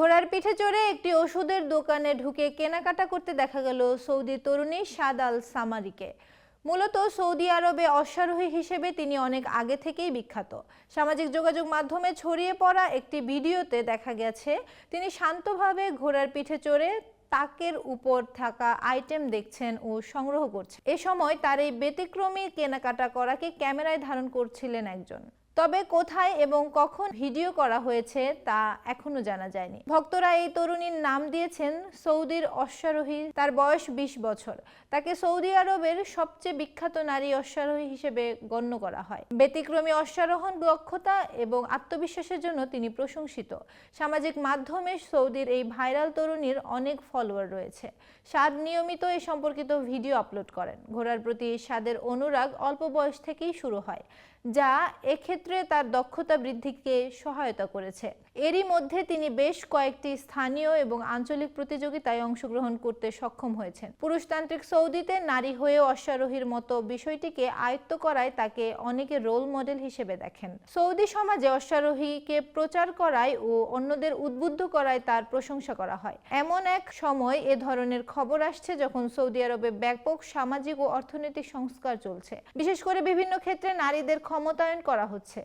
ঘোড়ার পিঠে চড়ে একটি ওষুধের দোকানে ঢুকে কেনাকাটা করতে দেখা গেল সৌদি তরুণী সাদ আল সামারিকে। মূলত সৌদি আরবে অশ্বারোহী হিসেবে তিনি অনেক আগে থেকেই বিখ্যাত। সামাজিক যোগাযোগ মাধ্যমে ছড়িয়ে পড়া একটি ভিডিওতে দেখা গেছে, তিনি শান্তভাবে ঘোড়ার পিঠে চড়ে তাকের উপর থাকা আইটেম দেখছেন ও সংগ্রহ করছেন। এ সময় তার এই ব্যতিক্রমী কেনাকাটা করাকে ক্যামেরায় ধারণ করছিলেন একজন। তবে কোথায় এবং কখন ভিডিও করা হয়েছে তা এখনও জানা যায়নি। ভক্তরা এই তরুণীর নাম দিয়েছেন সৌদির অশ্বারোহী, তার বয়স ২০ বছর। তাকে সৌদি আরবের সবচেয়ে বিখ্যাত নারী অশ্বারোহী হিসেবে গণ্য করা হয়। ব্যতিক্রমী অশ্বারোহণ, দক্ষতা এবং আত্মবিশ্বাসের জন্য তিনি প্রশংসিত। সামাজিক মাধ্যমে সৌদির এই ভাইরাল তরুণীর অনেক ফলোয়ার রয়েছে। স্বাদ নিয়মিত এ সম্পর্কিত ভিডিও আপলোড করেন। ঘোড়ার প্রতি সাদের অনুরাগ অল্প বয়স থেকেই শুরু হয়। যা এক্ষেত্রে তার দক্ষতা বৃদ্ধিকে সহায়তা করেছে। এরই মধ্যে তিনি বেশ কয়েকটি স্থানীয় এবং আঞ্চলিক প্রতিযোগিতায় অংশগ্রহণ করতে সক্ষম হয়েছেন। পুরুষতান্ত্রিক সৌদিতে নারী হয়ে অশ্বারোহীর মতো বিষয়টিকে আয়ত্ত করায় তাকে অনেকে রোল মডেল হিসেবে দেখেন। সৌদি সমাজে অশ্বারোহীকে প্রচার করায় ও অন্যদের উদ্বুদ্ধ করায় তার প্রশংসা করা হয়। এমন এক সময় এ ধরনের খবর আসছে যখন সৌদি আরবে ব্যাপক সামাজিক ও অর্থনৈতিক সংস্কার চলছে। বিশেষ করে বিভিন্ন ক্ষেত্রে নারীদের ক্ষমতায়ন করা হচ্ছে।